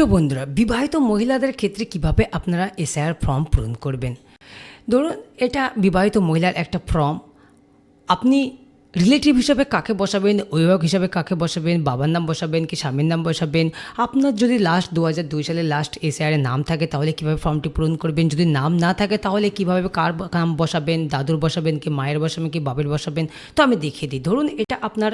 প্রিয় বন্ধুরা, বিবাহিত মহিলাদের ক্ষেত্রে কীভাবে আপনারা এসআইআর ফর্ম পূরণ করবেন? ধরুন, এটা বিবাহিত মহিলার একটা ফর্ম আপনি রিলেটিভ হিসাবে কাকে বসাবেন? অভিভাবক হিসাবে কাকে বসাবেন? বাবার নাম বসাবেন কি স্বামীর নাম বসাবেন? আপনার যদি লাস্ট দু হাজার দুই সালে লাস্ট এসআইআর নাম থাকে, তাহলে কীভাবে ফর্মটি পূরণ করবেন? যদি নাম না থাকে, তাহলে কীভাবে কার নাম বসাবেন? দাদুর বসাবেন কি মায়ের বসাবেন কি বাবের বসাবেন? তো আমি দেখিয়ে দিই। ধরুন এটা আপনার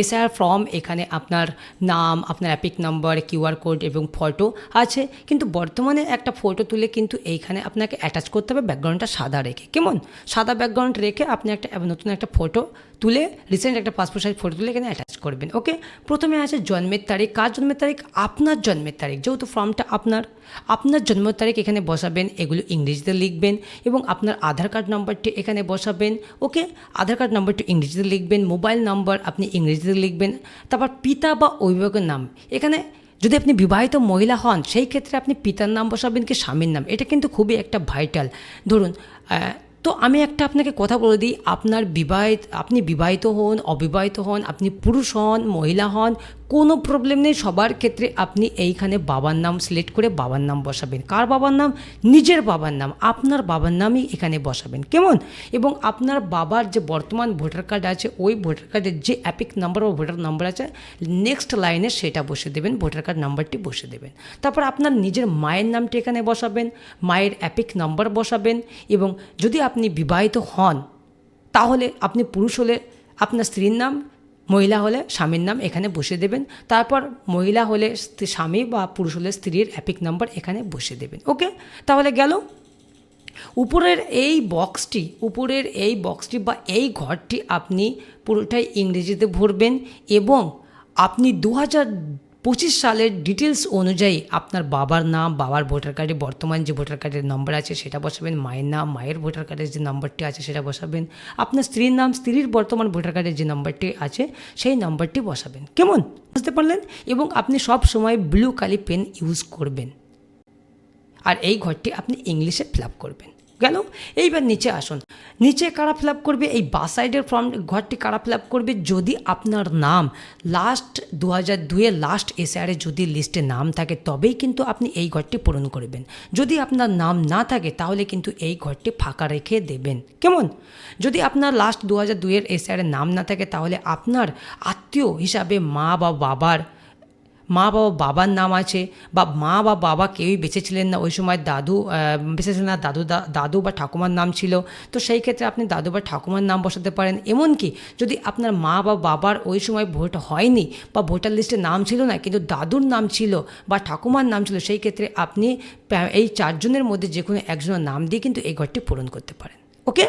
এসআইআর ফর্ম এখানে আপনার নাম, আপনার অ্যাপিক নাম্বার কিউআর কোড এবং ফটো আছে। কিন্তু বর্তমানে একটা ফটো তুলে কিন্তু এইখানে আপনাকে অ্যাটাচ করতে হবে ব্যাকগ্রাউন্ডটা সাদা রেখে। কেমন? সাদা ব্যাকগ্রাউন্ড রেখে আপনি একটা, নতুন একটা ফটো তুলে রিসেন্ট একটা পাসপোর্ট সাইজ ফটো তুলে এখানে অ্যাটাচ করবেন ওকে প্রথমে আছে জন্মের তারিখ, কার জন্মের তারিখ? আপনার জন্মের তারিখ, যেহেতু ফর্মটা আপনার আপনার জন্ম তারিখ এখানে বসাবেন, এগুলো ইংরেজিতে লিখবেন এবং আপনার আধার কার্ড নম্বরটি এখানে বসাবেন ওকে আধার কার্ড নম্বরটি ইংরেজিতে লিখবেন মোবাইল নম্বর আপনি ইংরেজিতে লিখবেন, তারপর পিতা বা অভিভাবকের নাম। এখানে যদি আপনি বিবাহিত মহিলা হন, সেই ক্ষেত্রে আপনি পিতার নাম বসাবেন কি স্বামীর নাম? এটা কিন্তু খুবই একটা ভাইটাল ধরুন তো আমি একটা আপনাকে কথা বলে দিই, আপনার বিবাহিত, আপনি বিবাহিত হন, অবিবাহিত হন, আপনি পুরুষ হন, মহিলা হন কোনো প্রবলেম নেই। সবার ক্ষেত্রে আপনি এইখানে বাবার নাম সিলেক্ট করে বাবার নাম বসাবেন। কার বাবার নাম? নিজের বাবার নাম। আপনার বাবার নামই এখানে বসাবেন। কেমন? এবং আপনার বাবার যে বর্তমান ভোটার কার্ড আছে, ওই ভোটার কার্ডের যে অ্যাপিক নাম্বার বা ভোটার নাম্বার আছে নেক্সট লাইনে সেটা বসে দেবেন, ভোটার কার্ড নাম্বারটি বসে দেবেন। তারপর আপনার নিজের মায়ের নামটি এখানে বসাবেন, মায়ের অ্যাপিক নাম্বার বসাবেন এবং যদি আপনি বিবাহিত হন, তাহলে আপনি পুরুষ হলে আপনার স্ত্রীর নাম মহিলা হলে স্বামীর নাম এখানে বসে দেবেন। তারপর মহিলা হলে স্বামী বা পুরুষ হলে স্ত্রীর অ্যাপিক নাম্বার এখানে বসে দেবেন। ওকে? তাহলে গেল। উপরের এই বক্সটি, উপরের এই বক্সটি বা এই ঘরটি আপনি পুরোটাই ইংরেজিতে ভরবেন এবং আপনি দু হাজার পঁচিশ সালের ডিটেলস অনুযায়ী আপনার বাবার নাম, বাবার ভোটার কার্ডে বর্তমান যে ভোটার কার্ডের নম্বর আছে সেটা বসাবেন, মায়ের নাম, মায়ের ভোটার কার্ডের যে নম্বরটি আছে সেটা বসাবেন, আপনার স্ত্রীর নাম, স্ত্রীর বর্তমান ভোটার কার্ডের যে নম্বরটি আছে সেই নম্বরটি বসাবেন। কেমন? বুঝতে পারলেন? এবং আপনি সব সময় ব্লু কালি পেন ইউজ করবেন। আর এই ঘরটি আপনি ইংলিশে ফিল করবেন। গেল। এইবার নিচে আসুন। নিচে কারা ফিল করবে? এই বা সাইডের ফর্ম ঘরটি কারা ফিল করবে? যদি আপনার নাম লাস্ট দু হাজার দুইয়ের লাস্ট এসআরে যদি লিস্টে নাম থাকে, তবেই কিন্তু আপনি এই ঘরটি পূরণ করবেন। যদি আপনার নাম না থাকে, তাহলে কিন্তু এই ঘরটি ফাঁকা রেখে দেবেন। কেমন? যদি আপনার লাস্ট দু হাজার দুইয়ের এসআরে নাম না থাকে, তাহলে আপনার আত্মীয় হিসাবে মা বা বাবার মা বাবা বাবার নাম আছে বা মা বা বাবা কেউই বেঁচে ছিলেন না। ওই সময় দাদু বেঁচে ছিলেন না, দাদু দাদু বা ঠাকুমার নাম ছিল। তো সেই ক্ষেত্রে আপনি দাদু বা ঠাকুমার নাম বসাতে পারেন। এমনকি যদি আপনার মা বা বাবার ওই সময় ভোট হয়নি বা ভোটার লিস্টে নাম ছিল না, কিন্তু দাদুর নাম ছিল বা ঠাকুমার নাম ছিল, সেই ক্ষেত্রে আপনি এই চারজনের মধ্যে যে কোনো একজনের নাম দিয়ে কিন্তু এই ঘরটি পূরণ করতে পারেন। ওকে?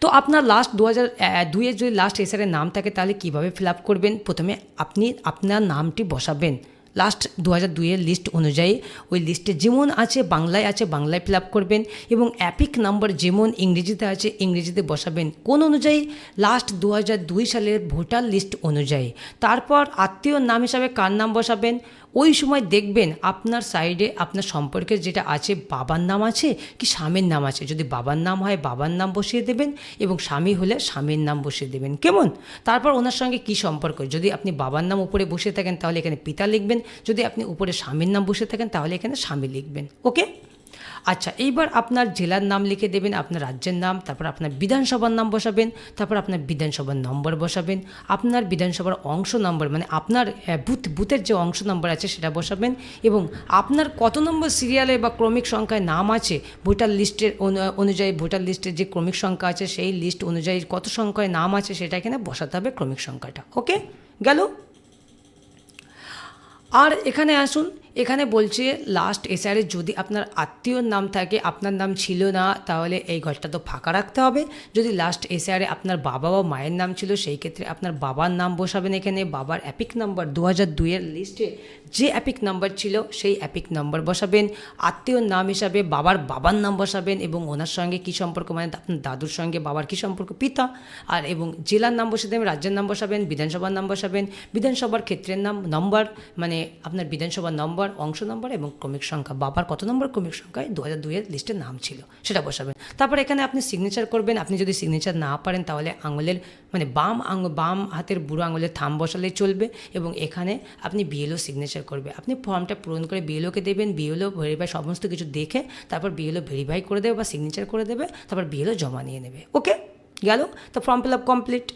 তো আপনার লাস্ট দু হাজার দুইয়ের যদি লাস্ট এসআরের নাম থাকে, তাহলে কীভাবে ফিল আপ করবেন? প্রথমে আপনি আপনার নামটি বসাবেন। লাস্ট দু হাজার দুইয়ের লিস্ট অনুযায়ী ওই লিস্টে যেমন আছে, বাংলায় আছে, বাংলায় ফিল আপ করবেন এবং অ্যাপিক নাম্বার যেমন ইংরেজিতে আছে, ইংরেজিতে বসাবেন। কোন অনুযায়ী? লাস্ট দু হাজার দুই সালের ভোটার লিস্ট অনুযায়ী। তারপর আত্মীয় নাম হিসাবে কার নাম বসাবেন? ওই সময় দেখবেন আপনার সাইডে আপনার সম্পর্কে যেটা আছে, বাবার নাম আছে কি স্বামীর নাম আছে? যদি বাবার নাম হয়, বাবার নাম বসিয়ে দেবেন এবং স্বামী হলে স্বামীর নাম বসিয়ে দেবেন। কেমন? তারপর ওনার সঙ্গে কি সম্পর্ক? যদি আপনি বাবার নাম উপরে বসে থাকেন, তাহলে এখানে পিতা লিখবেন। যদি আপনি উপরে স্বামীর নাম বসে থাকেন, তাহলে এখানে স্বামী লিখবেন। ওকে আচ্ছা এইবার আপনার জেলার নাম লিখে দেবেন, আপনার রাজ্যের নাম, তারপর আপনার বিধানসভার নাম বসাবেন, তারপর আপনার বিধানসভার নম্বর বসাবেন, আপনার বিধানসভার অংশ নম্বর মানে আপনার বুথ, বুথের যে অংশ নম্বর আছে সেটা বসাবেন এবং আপনার কত নম্বর সিরিয়ালে বা ক্রমিক সংখ্যায় নাম আছে, ভোটার লিস্টের অনুযায়ী ভোটার লিস্টের যে ক্রমিক সংখ্যা আছে সেই লিস্ট অনুযায়ী কত সংখ্যায় নাম আছে সেটা এখানে বসাতে হবে ক্রমিক সংখ্যাটা, ওকে? গেল? আর এখানে আসুন এখানে বলছে লাস্ট এসআরে যদি আপনার আত্মীয়র নাম থাকে, আপনার নাম ছিল না, তাহলে এই ঘরটা তো ফাঁকা রাখতে হবে। যদি লাস্ট এসআরে আপনার বাবা বা মায়ের নাম ছিল, সেই ক্ষেত্রে আপনার বাবার নাম বসাবেন এখানে। বাবার অ্যাপিক নাম্বার দু হাজার দুইয়ের লিস্টে যে অ্যাপিক নাম্বার ছিল, সেই অ্যাপিক নাম্বার বসাবেন। আত্মীয়র নাম হিসাবে বাবার বাবার নাম বসাবেন এবং ওনার সঙ্গে কী সম্পর্ক? মানে আপনার দাদুর সঙ্গে বাবার কী সম্পর্ক? পিতা। আর এবং জেলার নাম বসে দেবেন, রাজ্যের নাম বসাবেন, বিধানসভার নাম বসাবেন। বিধানসভার ক্ষেত্রের নাম নম্বর মানে আপনার বিধানসভার নম্বর নম্বর, অংশ নম্বর এবং ক্রমিক সংখ্যা। বাবার কত নম্বর ক্রমিক সংখ্যায়? দু হাজার দুইয়ের লিস্টে নাম ছিল। সেটা বসাবেন। তারপর এখানে আপনি সিগনেচার করবেন। আপনি যদি সিগনেচার না পারেন, তাহলে আঙুলের মানে বাম আঙ, বাম হাতের বুড়ো আঙুলের থাম বসালেই চলবে এবং এখানে আপনি বিএলও সিগনেচার করবে। আপনি ফর্মটা পূরণ করে বিএলওকে দেবেন। বিএলও ভেরিফাই সমস্ত কিছু দেখে তারপর বিএলও ভেরিফাই করে দেবে বা সিগনেচার করে দেবে। তারপর বিএলও জমা নিয়ে নেবে। ওকে গেল? তো ফর্ম ফিল আপ কমপ্লিট